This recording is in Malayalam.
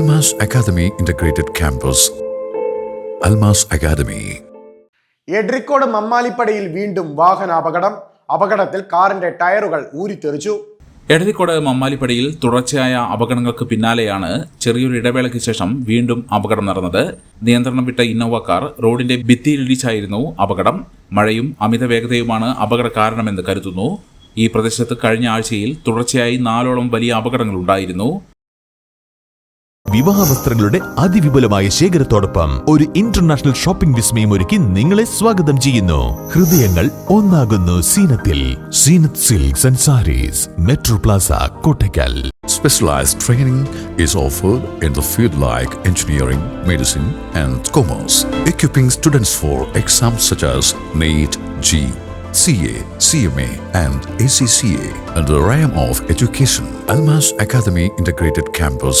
Almas Academy Integrated Campus. Almas Academy. Edarikode മമ്മാലിപ്പടിയിൽ വീണ്ടും വാഹനാപകടം. അപകടത്തിൽ കാറിന്റെ ടയറുകൾ ഊരിത്തെറിച്ചു. എടരിക്കോട് മമ്മാലിപ്പടിയിൽ തുടർച്ചയായ അപകടങ്ങൾക്ക് പിന്നാലെയാണ് ചെറിയൊരു ഇടവേളയ്ക്ക് ശേഷം വീണ്ടും അപകടം നടന്നത്. നിയന്ത്രണം വിട്ട ഇന്നോവ കാർ റോഡിന്റെ ഭിത്തിയിലിടിച്ചായിരുന്നു അപകടം. മഴയും അമിത വേഗതയുമാണ് അപകട കാരണമെന്ന് കരുതുന്നു. ഈ പ്രദേശത്ത് കഴിഞ്ഞ ആഴ്ചയിൽ തുടർച്ചയായി നാലോളം വലിയ അപകടങ്ങൾ ഉണ്ടായിരുന്നു. വിവാഹ വസ്ത്രങ്ങളുടെ അതിവിപുലമായ ശേഖരത്തോടൊപ്പം ഒരു ഇന്റർനാഷണൽ ഷോപ്പിംഗ് വിസ്മയം ഒരുക്കി നിങ്ങളെ സ്വാഗതം ചെയ്യുന്നു ഹൃദയങ്ങൾ ഒന്നാകുന്നു സീനത്തിൽ Zeenath silks and sarees metro plaza Kottakkal Specialized training is offered in the field like engineering, medicine, and commerce, equipping students for exams such as NEET, G, CA, CMA, and ACCA under the realm of education. Almas Academy Integrated Campus.